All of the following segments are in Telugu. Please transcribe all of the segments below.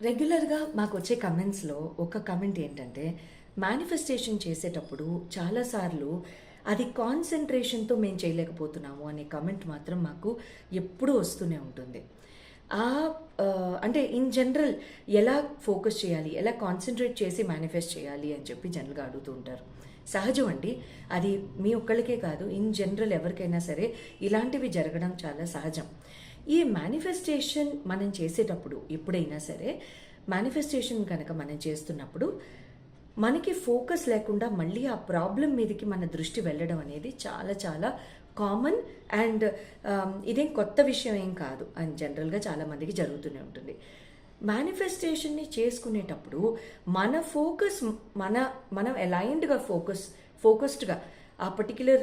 రెగ్యులర్గా మాకు వచ్చే కమెంట్స్లో ఒక కమెంట్ ఏంటంటే మేనిఫెస్టేషన్ చేసేటప్పుడు చాలాసార్లు అది కాన్సన్ట్రేషన్తో మేము చేయలేకపోతున్నాము అనే కమెంట్ మాత్రం మాకు ఎప్పుడూ వస్తూనే ఉంటుంది. ఆ ఆ, అంటే ఇన్ జనరల్ ఎలా ఫోకస్ చేయాలి ఎలా కాన్సన్ట్రేట్ చేసి మేనిఫెస్ట్ చేయాలి అని చెప్పి జనరల్గా అడుగుతూ ఉంటారు. సహజం అండి. అది మీ ఒక్కళ్ళకే కాదు ఇన్ జనరల్ ఎవరికైనా సరే ఇలాంటివి జరగడం చాలా సహజం. ఈ మేనిఫెస్టేషన్ మనం చేసేటప్పుడు ఎప్పుడైనా సరే మేనిఫెస్టేషన్ కనుక మనం చేస్తున్నప్పుడు మనకి ఫోకస్ లేకుండా మళ్ళీ ఆ ప్రాబ్లం మీదకి మన దృష్టి వెళ్ళడం అనేది చాలా చాలా కామన్ అండ్ um, ఇదేం కొత్త విషయం ఏం కాదు. అని జనరల్గా చాలామందికి జరుగుతూనే ఉంటుంది. మేనిఫెస్టేషన్ని చేసుకునేటప్పుడు మన ఫోకస్ మన మనం అలైన్డ్గా ఫోకస్ ఫోకస్డ్గా ఆ పర్టిక్యులర్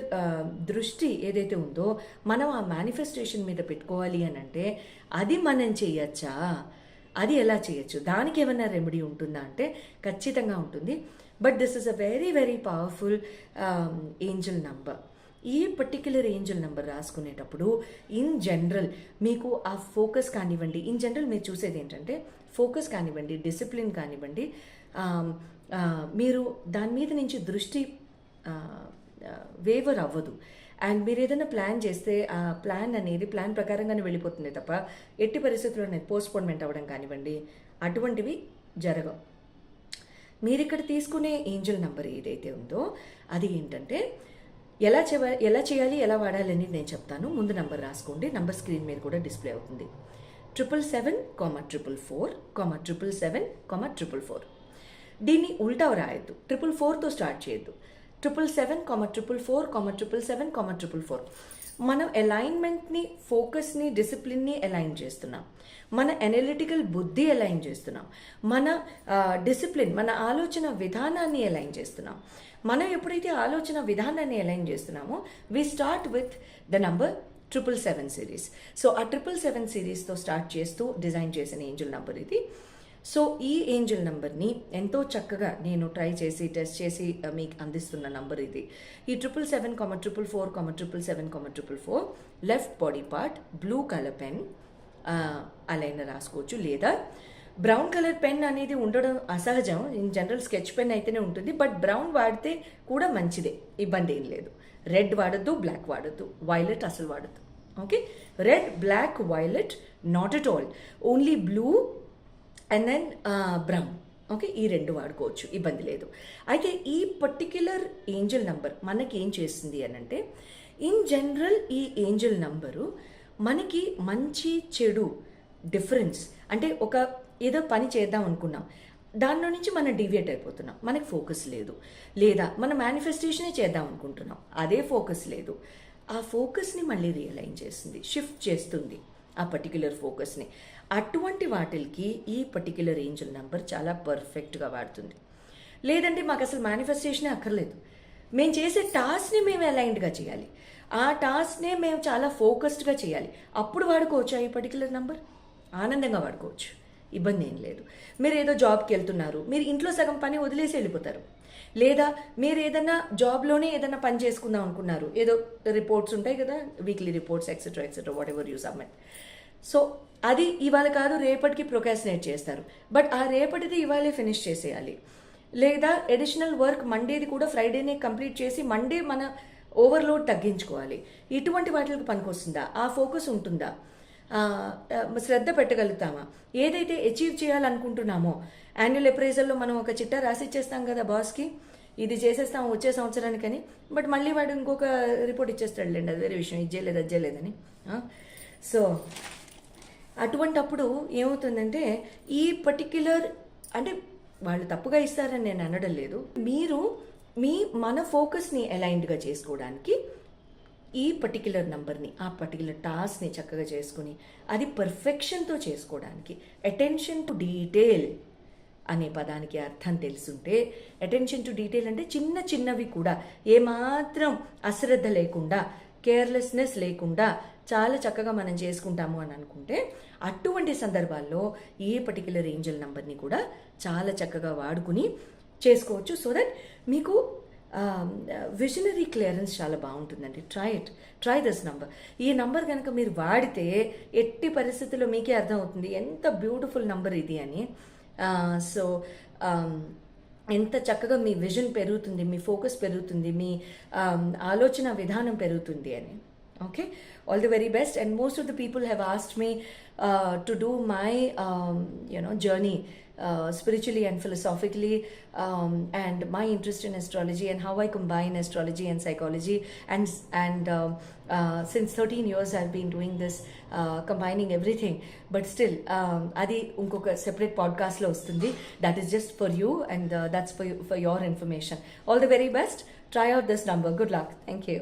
దృష్టి ఏదైతే ఉందో మనం ఆ మేనిఫెస్టేషన్ మీద పెట్టుకోవాలి అని అంటే అది మనం చేయొచ్చా? అది ఎలా చేయొచ్చు? దానికి ఏమైనా రెమెడీ ఉంటుందా అంటే ఖచ్చితంగా ఉంటుంది. But this is a very very powerful angel number ఈ పర్టిక్యులర్ ఏంజల్ నెంబర్ రాసుకునేటప్పుడు ఇన్ జనరల్ మీకు ఆ ఫోకస్ కానివ్వండి ఇన్ జనరల్ మీరు చూసేది ఏంటంటే ఫోకస్ కానివ్వండి డిసిప్లిన్ కానివ్వండి um, uh, మీరు దాని మీద నుంచి దృష్టి uh, వేవర్ అవ్వదు. అండ్ మీరు ఏదైనా ప్లాన్ చేస్తే ఆ ప్లాన్ అనేది ప్లాన్ ప్రకారంగానే వెళ్ళిపోతుంది తప్ప ఎట్టి పరిస్థితుల్లో అనేది పోస్ట్పోన్మెంట్ అవ్వడం కానివ్వండి అటువంటివి జరగవు. మీరు ఇక్కడ తీసుకునే ఏంజల్ నంబర్ ఏదైతే ఉందో అది ఏంటంటే ఎలా చెవ ఎలా చేయాలి ఎలా వాడాలి అనేది నేను చెప్తాను. ముందు నంబర్ రాసుకోండి నంబర్ స్క్రీన్ మీద కూడా డిస్ప్లే అవుతుంది. Triple seven comma triple four comma triple seven comma triple four దీన్ని ఉల్టా రాయొద్దు ట్రిపుల్ ఫోర్తో స్టార్ట్ చేయొద్దు. Triple seven comma triple four comma triple seven comma triple four మనం అలైన్మెంట్ని ఫోకస్ని డిసిప్లిన్ని అలైన్ చేస్తున్నాం. మన ఎనలిటికల్ బుద్ధి అలైన్ చేస్తున్నాం. మన డిసిప్లిన్ మన ఆలోచన విధానాన్ని అలైన్ చేస్తున్నాం. మనం ఎప్పుడైతే ఆలోచన విధానాన్ని అలైన్ చేస్తున్నామో we start with the number triple seven series so ఆ ట్రిపుల్ సెవెన్ సిరీస్తో స్టార్ట్ చేస్తూ డిజైన్ చేసిన ఏంజల్ నంబర్ ఇది. సో ఈ ఏంజల్ నెంబర్ని ఎంతో చక్కగా నేను ట్రై చేసి టెస్ట్ చేసి మీకు అందిస్తున్న నంబర్ ఇది. ఈ triple seven comma triple four comma triple seven comma triple four left body part blue colour pen అలైన రాసుకోవచ్చు. లేదా బ్రౌన్ కలర్ పెన్ అనేది ఉండడం అసహజం. ఇన్ జనరల్ స్కెచ్ పెన్ అయితేనే ఉంటుంది. బట్ బ్రౌన్ వాడితే కూడా మంచిదే. ఇబ్బంది ఏం లేదు. రెడ్ వాడద్దు బ్లాక్ వాడద్దు. వైలెట్ అసలు వాడద్దు. Okay? Red black violet not at all. Only blue and then Brahma okay ఈ రెండు వాడుకోవచ్చు ఇబ్బంది లేదు. అయితే ఈ పర్టిక్యులర్ ఏంజల్ నంబర్ మనకి ఏం చేస్తుంది అని అంటే ఇన్ జనరల్ ఈ ఏంజల్ నంబరు మనకి మంచి చెడు డిఫరెన్స్ అంటే ఒక ఏదో పని చేద్దాం అనుకున్నాం. దానిలో నుంచి మనం డివియేట్ అయిపోతున్నాం. మనకి ఫోకస్ లేదు. లేదా మన మేనిఫెస్టేషనే చేద్దాం అనుకుంటున్నాం. అదే ఫోకస్ లేదు. ఆ ఫోకస్ని మళ్ళీ రియలైజ్ చేస్తుంది షిఫ్ట్ చేస్తుంది. ఆ పర్టిక్యులర్ ఫోకస్ని అటువంటి వాటికి ఈ పర్టిక్యులర్ ఏంజల్ నెంబర్ చాలా పర్ఫెక్ట్గా వాడుతుంది. లేదంటే మాకు అసలు మేనిఫెస్టేషనే అక్కర్లేదు. మేము చేసే టాస్క్ని మేము అలైన్డ్గా చేయాలి. ఆ టాస్క్నే మేము చాలా ఫోకస్డ్గా చేయాలి. అప్పుడు వాడుకోవచ్చు ఈ పర్టికులర్ నెంబర్ ఆనందంగా వాడుకోవచ్చు. ఇబ్బంది ఏం లేదు. మీరు ఏదో జాబ్కి వెళ్తున్నారు. మీరు ఇంట్లో సగం పని వదిలేసి వెళ్ళిపోతారు. లేదా మీరు ఏదైనా జాబ్లోనే ఏదైనా పని చేసుకుందాం అనుకున్నారు. ఏదో రిపోర్ట్స్ ఉంటాయి కదా weekly reports etcetera etcetera whatever you submit so అది ఇవాళ కాదు రేపటికి ప్రొకాసినేట్ చేస్తారు. బట్ ఆ రేపటిది ఇవాళే ఫినిష్ చేసేయాలి. లేదా ఎడిషనల్ వర్క్ మండేది కూడా ఫ్రైడేనే కంప్లీట్ చేసి మండే మన ఓవర్లోడ్ తగ్గించుకోవాలి. ఇటువంటి వాటికి పనికొస్తుందా? ఆ ఫోకస్ ఉంటుందా? శ్రద్ధ పెట్టగలుగుతామా? ఏదైతే అచీవ్ చేయాలనుకుంటున్నామో యాన్యువల్ అప్రైజల్లో మనం ఒక చిట్టా రాసి ఇచ్చేస్తాం కదా బాస్కి ఇది చేసేస్తాం వచ్చే సంవత్సరానికని బట్ మళ్ళీ వాడు ఇంకొక రిపోర్ట్ ఇచ్చేస్తాడులేండి అది వేరే విషయం ఇది చేయలేదు అది చేయలేదని. సో అటువంటప్పుడు ఏమవుతుందంటే ఈ పర్టిక్యులర్ అంటే వాళ్ళు తప్పుగా ఇస్తారని నేను అనడం లేదు. మీరు మీ మన ఫోకస్ని అలైన్డ్గా చేసుకోవడానికి ఈ పర్టిక్యులర్ నంబర్ని ఆ పర్టిక్యులర్ టాస్క్ని చక్కగా చేసుకుని అది పర్ఫెక్షన్తో చేసుకోవడానికి అటెన్షన్ టు డీటెయిల్ అనే పదానికి అర్థం తెలుసుంటే అటెన్షన్ టు డీటెయిల్ అంటే చిన్న చిన్నవి కూడా ఏమాత్రం అశ్రద్ధ లేకుండా కేర్లెస్నెస్ లేకుండా చాలా చక్కగా మనం చేసుకుంటాము అని అనుకుంటే అటువంటి సందర్భాల్లో ఈ పర్టిక్యులర్ ఏంజల్ నంబర్ని కూడా చాలా చక్కగా వాడుకుని చేసుకోవచ్చు. సో దట్ మీకు Um, విజనరీ క్లియరెన్స్ చాలా బాగుంటుందండి. Try it try this number ఈ నంబర్ కనుక మీరు వాడితే ఎట్టి పరిస్థితుల్లో మీకే అర్థమవుతుంది. ఎంత బ్యూటిఫుల్ నంబర్ ఇది అని. Uh, సో um, ఎంత చక్కగా మీ విజన్ పెరుగుతుంది మీ ఫోకస్ పెరుగుతుంది మీ um, ఆలోచన విధానం పెరుగుతుంది అని. Okay all the very best and most of the people have asked me to do my you know journey spiritually and philosophically um, and my interest in astrology and how I combine astrology and psychology and and um, uh, since 13 years I've been doing this uh, combining everything but still um, అది ఇంకొక సెపరేట్ పాడ్కాస్ట్లో వస్తుంది that is just for you and that's for for your information all the very best try out this number good luck thank you